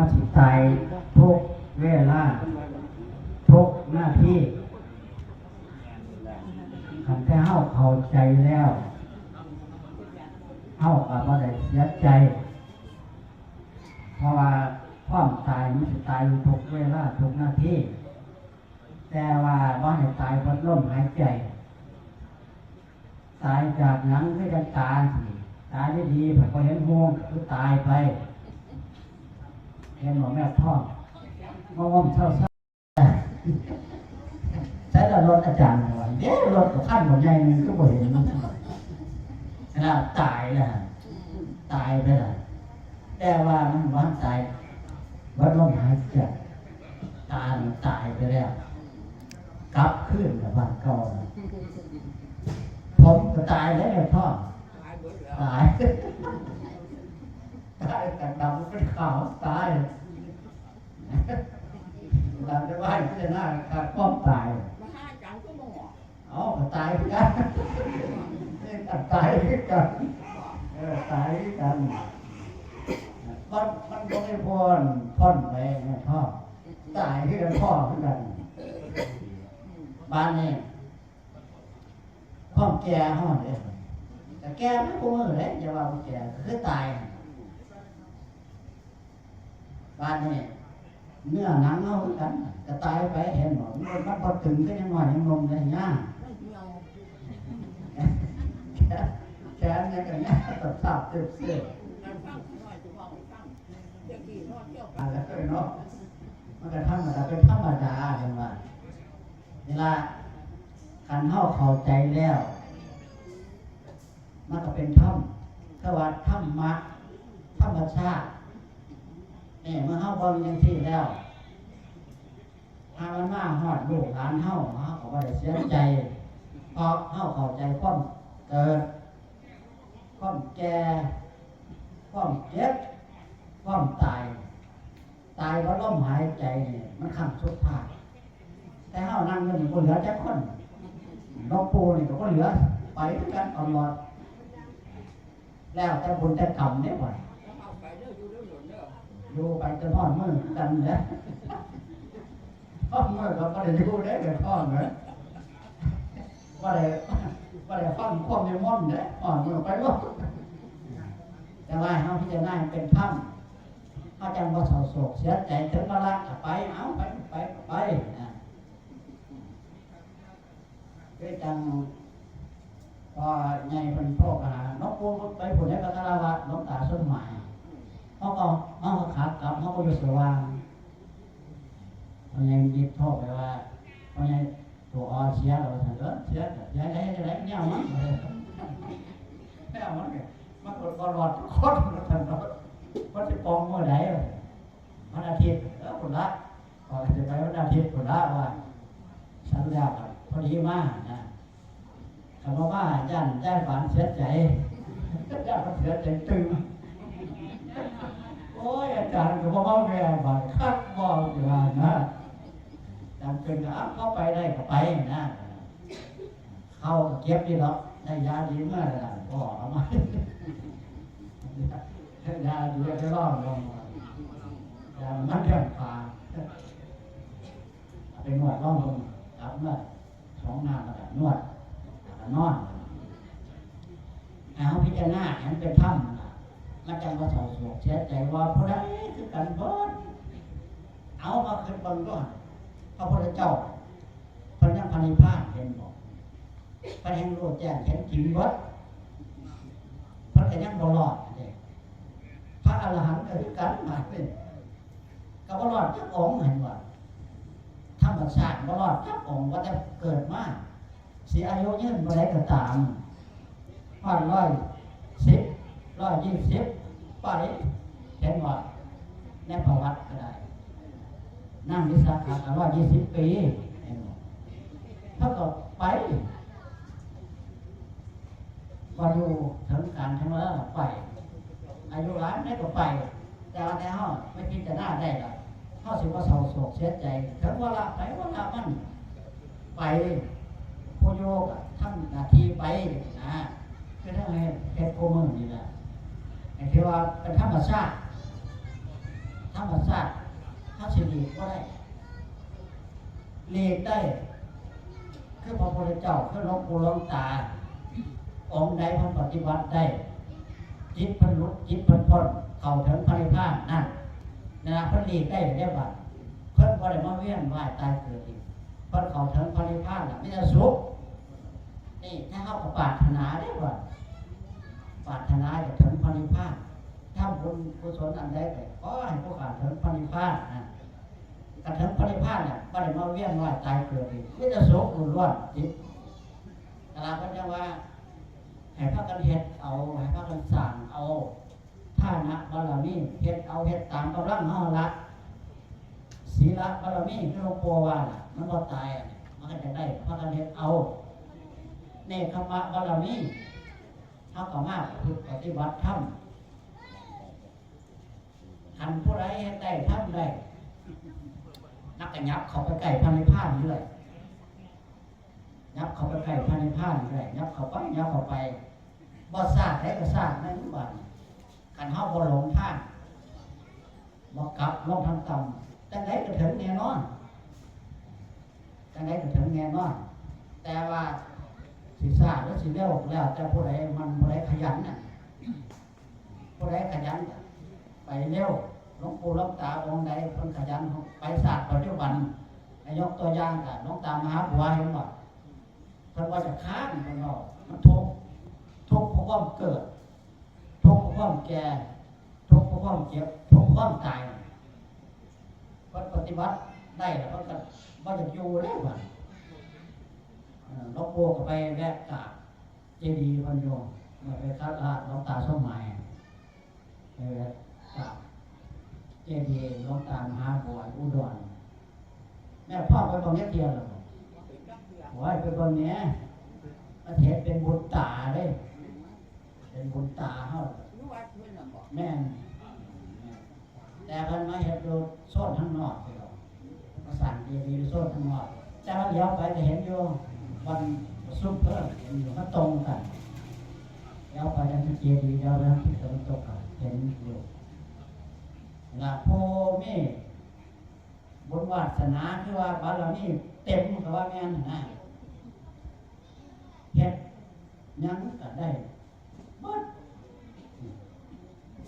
มันสิตายทุกเวลาทุกหน้าที่คันแต่เฮาเข้าใจแล้วเฮาก็บ่ได้เสียใจ เพราะว่าความตายมันสิตายทุกเวลาทุกหน้าที่ แต่ว่าบ่ให้ตายเพราะลมหายใจ ตายจากหนังคือจะตายสิตายได้ดีผมก็เห็นห่วงคือตายไป เห็นหมอแม่ท่องมองมเศร้าเศร้าใช้แล้วรถอาจารย์ว่าเอ๊ะรถขั้นหัวใหญ่มันก็บ่เห็นนะตายแล้วตายไปแล้วแต่ว่ามันว่าตายวัดลมหายใจตายตายไปแล้วกลับขึ้นกับบ้านเก่าผมก็ตายแล้วพ่อตาย ตายแต่ดำเป็นขาวตายดำจะไหวพิจารณาการป้อมตายมาห้าจังก็มองอาก็ตายนกันนี่กันตายกันเออตายกันมันมันก็ไม่พ้นพ้นไปนะพ่อตายคือกันพ่อคือกันบ้านนี่พ่อแก่ห้องเลยแต่แก่ไม่กูมือเลยอย่าว่าแก่คือตาย บ้านนี่เนื้อหนังเอาคือกันก็ตายไปเห็นบ่มันมันพอถึงก็ยังหน่อยยังนมเลยย่างไม่เหี่ยวแขนเนี่ยกันเนี่ยตับตับเจ็บเสียนั่งฟังหน่อยจะมองไม่ฟังเดี๋ยวกี่นอนเที่ยวอะแล้วก็เนาะมันก็ธรรมดาเป็นธรรมดาเห็นว่าเวลาคันเฮาเข้าใจแล้วมันก็เป็นธรรมถ้าว่าธรรมะธรรมชาติ นี่เมื่อเฮาบ่มีอย่างที่แล้วถ้ามันมาฮอดลูกหลานเฮาเฮาก็บ่ได้เสียใจเพราะเฮาเข้าใจความเกิดความแก่ความเจ็บความตาย ตายเพราะลมหายใจเนี่ยมันขังสุดท้ายแต่เฮานั่งอยู่นี่บ่เหลือจักคนน้องปูนี่ก็บ่เหลือไปด้วยกันตลอดแล้วแต่บุญแต่กรรมเนี่ยว่ อยู่ไปจนทอดมือกันแหล้วทอดมือก็บ่ได้อยู่ได้ก็ทอเหมือนบ่ได้บ่ได้ฟังความในม่อนเด้ทอดมือไปบ่แต่ว่าเฮาพิจารณาเป็นธรรมเฮาจังบ่เศร้าโศกเสียใจถึงเวลาก็ไปเอาไปไปไปนะคือจังพอใหญ่เพิ่นโทรหาน้องปูไปผู้ใดก็คารวะน้องตาส้นหมาย เขาก็เขาก็ขากลับเขาก็อยู่สว่างเพราะยังยิบโทษไปว่าเพราะยังตัวอเสียเราถึงเออเสียเสียได้จะได้เนี่ยมันเลยเนี่ยมันเนี่ยมัน ก็รอดทุกคนท่านเนาะมันจะปองเมื่อไหร่วันอาทิตย์เออคนละก่อนจะไปวันอาทิตย์คนละว่าสัญญากับพอดีมากนะคำว่าย่านย่านฝันเสียใจย่านฝันเสียใจตึงโอ้ยอาจารย์ก็บอกว่าแม่บางคักบอกอยู่ว่านะจำเป็นก็เอาเข้าไปได้ก็ไปนะเข้าเก็บดีหรอกได้ยาดีเมื่อไหร่ก็เอามา ยาดีจะรอลงมายามันเรื่องปลาเอาเป็นนวดร่องลงกลับมาสองนาแล้วก็นวดแล้วนอนเอาพิจารณาเห็นเป็นถ้ำมันจังว่าเศร้าโศกเสียใจว่าผู้ใดคือกันบดเอามาขึ้นบนก่อนพระพุทธเจ้าพระยังพันิพพานเห็นบอกพระแห่งรู้แจ้งเห็นจริงเบิดพระก็ยังบรอด อรหันต์ก็คือกันมายเป็นก็บ่รอดจักองค์เห็นว่าธรรมชาติบ่รอดจักองค์ว่าจะเกิดมาสิอายุยืนบ่ได้ก็ตามพอดร้อยสิบร้อยยี่สิบไปเห็นว่าในประวัติก็ได้นั่งวิสาขาก็ร้อยยี่สิบปีเห็นบ่ถ้าก็ไปว่าอยู่ถึงการทั้งแล้วไป อายุหลายนี่ก็ไป แต่ว่าในห้องไม่พิจารณาได้หรอกห้องสิว่าเศร้าโศกเสียใจถึงเวลาไปเวลามันไปพโยกทำหน้าทีไปนะคือทั้งให้เฮ็ดโกมือนี่แหละไอ้ที่ว่าเป็นธรรมชาติธรรมชาติถ้าสิหลีกก็ได้หลีกได้คือพระพุทธเจ้าคือหลวงปู่หลวงตาองค์ใดพันปฏิบัติได้ จิตพันรุดจิตพันพ้นเข้าถึงพระนิพพานนั่นนะพันหลีกได้ได้บัดเพิ่นบ่ได้มาเวียนว่ายตายเกิดอีกเพิ่นเข้าถึงพระนิพพานน่ะไมแต่ได้สุขนี่ถ้าเข้ากับปาถนาได้ว่าปาถนาจะถึงพระนิพพาถ้าบุญกุศลอันใดก็ให้ผู้ขาถึงพระนิพพานนะกระถึงพระนิพพานเนี่ยบ่ได้มาเวียนว่ายตายเกิดอีกไมแต่ได้สุขล้วนจิตตลาดเพิ่นจะว่า ให้พากันเฮ็ดเอาให้พากันสร้างเอาท่านะบารมีเฮ็ดเอาเฮ็ดตามกำลังเฮาละศีลบารมีที่หลวงปู่ว่าน่ะมันบ่ตายมันก็จะได้พากันเฮ็ดเอาเนคขมะบารมีเฮาก็มาฝึกปฏิบัติธรรมหันผู้ใดเฮ็ดได้ทำได้นักก็ยับเข้าไปใกล้พระนิพพานเรื่อยยับเข้าไปใกล้พระนิพพานเลยยับเข้าไปยับเข้าไป บ่ทราบได้ก็ทราบนั่นบ้านกันเฮาบ่หลงทางบ่กลับลงทางต่ำจังไดก็ถึงแน่นอนจังไดก็ถึงแน่นอน แต่ว่าสิทราบหรือสิเร็วแล้ว แต่ผู้ใดมันผู้ใดขยันน่ะผู้ใดขยันไปเร็วหลวงปู่หลวงตาองค์ใดเพิ่นขยันไปศาสตร์ปัจจุบันให้ยกตัวอย่างกับหลวงตามหาบัวเห็นบ่เพิ่นว่าจะค้านมันเนาะมันทุกข์ ทุกข์เพราะความเกิด ทุกข์เพราะความแก่ ทุกข์เพราะความเจ็บ ทุกข์เพราะความตายเพิ่นปฏิบัติได้แล้วเพิ่นก็บ่อยากอยู่แล้วว่าเอ่อหลวงปู่ก็ไปแวะกราบเจดีย์พิ่นอยู่เมื่อไปคารวะหลวงตาสมัยไปแวะกราบเจดีย์หลวงตามหาบัวอุดรแม่พ่อไปตรงนี้เทียนแล้วบ่เป็นจักเทื่อโอ้ยเป็นคนเนี้ยประเทศเป็นบุญตาเลย เป็นบุญตาเฮารู้ว่าเพิ่นน่ะบอกแม่นแต่เพิ่นมาเห็นดูโซนข้างนอกไปหรอกมาสั่งดีดีโซนข้างนอกแต่ว่าเลี้ยวไปจะเห็นอยู่วันซุปเปอร์เห็นอยู่มันตรงกันเลี้ยวไปทางเจดีย์เลี้ยวไปทางทิศตะวันตกอะเห็นอยู่ละโพมีบุญวาสนาคือว่าบารมีเต็มกับว่าแม่นนะเฮ็ดหยังก็ได้เบิด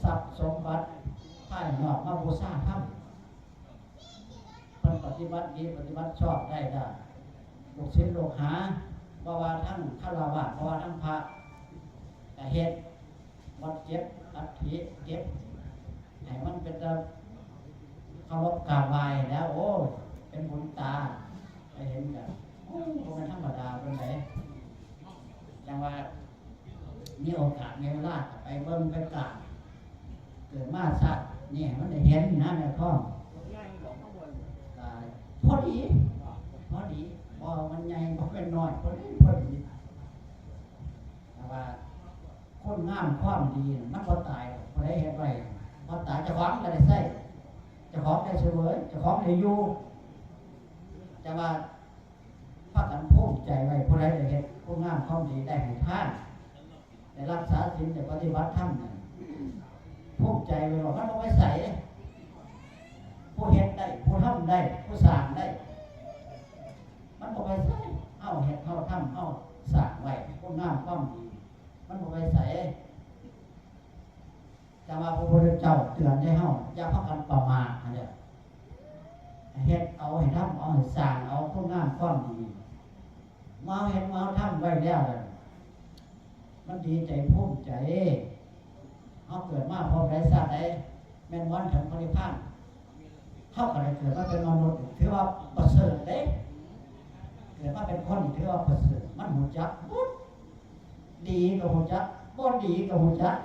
ทรัพย์สมบัติภายนอกมาบูชาธรรมเพิ่นปฏิบัติดีปฏิบัติชอบได้ได้ลูกศิษย์ลูกหาบ่ว่าทั้งฆราวาสบ่ว่าทั้งพระก็เฮ็ดวัดเจ็บอัฐิเก็บให้มันเป็นเคารพกราบไหว้แล้ว โอ้เป็นบุญตาไปเห็นกันโอ้บ่แม่นธรรมดาเป็นไดจังว่า มีโอกาสมีเวลาไปเบิ่งไปกราบเกิดมาสัตว์นี่มันได้เห็นนะแม่พ่อใหญ่บอกข้างบนพอดีพอดีบ่มันใหญ่บ่เป็นน้อยพอดีพอดีแต่ว่าคนงามความดีน่ะมันบ่ตายหรอได้เฮ็ดไว้บ่ตายจะของก็ได้ใช้เจะของได้เสวยจะของได้อยู่แต่ว่าพากันภูมิใจไว้ผู้ใดได้เฮ็ดผู้งามความดีได้ให้ท่าน ได้รักษาศีลได้ปฏิบัติธรรมนั่นภูมิใจไว้ว่ามันบ่ไปใส่ผู้เฮ็ดได้ ผู้ทำได้ ผู้สร้างได้ มันบ่ไปใส่เฮาเฮ็ดเฮาทำเฮาสร้างไว้ผู้งามความดีมันบ่ไปใส่แต่ว่าพระพุทธเจ้าเตือนให้เฮาอย่าพากันประมาทอันเนี้ยเฮ็ดเอาให้ทำเอาให้สร้างเอาผู้งามความดีมาเห็นมาทำไว้แล้วเลย มันดีใจภูมิใจเขาเกิดมาพร้อมได้ชาไดแม่นวันถึงพระนิพพานเขาก็เลยเกิดมาเป็นมนุษย์ถือว่าประเสริฐเด้เกิดมาเป็นคนถือว่าประเสริฐมันหูจักบุดดีกับหูจักบ่ดีกับหูจัก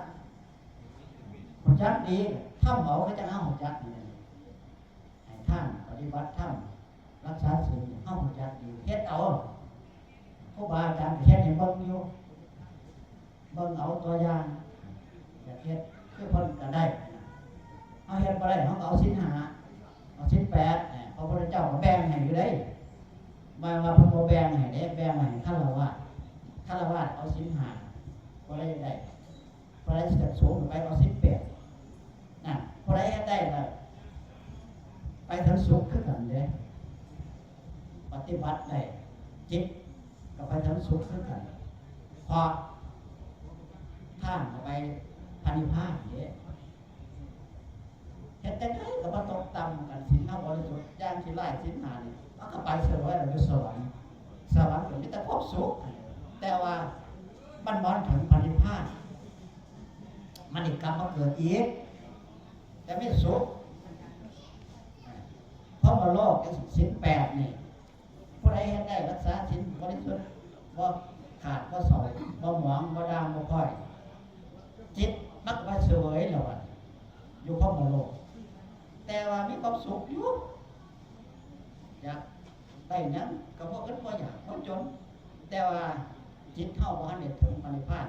หูจักดีทำเอาก็จะเอาหูจักนี่ให้ท่านปฏิบัติธรรมรักษาศีลเอาหูจักดีเฮ็ดเอาผู้บาอาจารย์เฮ็ดให้เบิ่งอยู่ เบิ่งเอาตัวอย่างอยากเฮ็ดคือเพิ่นก็ได้เอาเฮ็ดบ่ได้เฮาก็เอาศีลห้าเอาศีลแปดเนี่ยพระพุทธเจ้าก็แบ่งให้อยู่ได้มาว่าพิ่นบ่แบ่งให้เด้แบ่งให้ฆราวาสฆราวาสเอาศีลห้าบ่ได้ได้บ่ได้สิสูงไปเอาศีลแปดนั่นบ่ได้เฮ็ดได้ล่ะถึงสุขขึ้นกันเด้ปฏิบัติได้จิตก็ไปถึงสุขขึ้นกันพอ ท่านก็ไปพันิพพานเด้เห็นแต่ไงก็มาตกต่ำกันสินห้าบริสุทธิ์ย่างที่ไล่สินหานี่มันก็ไปเสวยเราอยู่สวรรค์สวรรค์ก็มีแต่พบสุขแต่ว่ามันบอนถึงพันิพานมันอีกกรรมมาเกิดอีกแต่ไม่สุขเพราะมาโลกสินแปดนี่ผู้ใดเห็นได้รักษาสินบริสุทธิ์ว่าขาดว่าสอยว่าหมองว่าดามว่าค่อย จิตมักว่าเสวยแล้วอะอยู่เพราะมาโลก แต่ว่ามีความ สุขอยู่อยากได้นั้นก็เพราะกันว่าอยากเพราะจน แต่ว่าจิตเท่าว่าเนี่ยถึงปณิพาน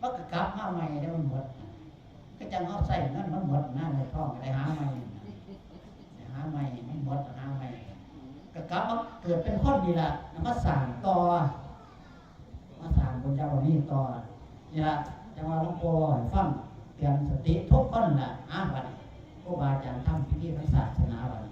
มันก็กลับมาใหม่ได้มันหมดก็จังเขาใส่นั่นมันหมดหน้าในท้องก็ได้หาใหม่หาใหม่ไม่หมดหาใหม่ก็กลับมาเกิดเป็นคนดีละแล้วมาสั่งต่อมาสั่งบนเจ้าวันนี้ต่อนี่ละจังหวะหลวงปู่ให้ฟังเปลี่ยนสติทุกคนน่ะอ้าบัด ครูบาอาจารย์ทำพิธีทางศาสนาแบบ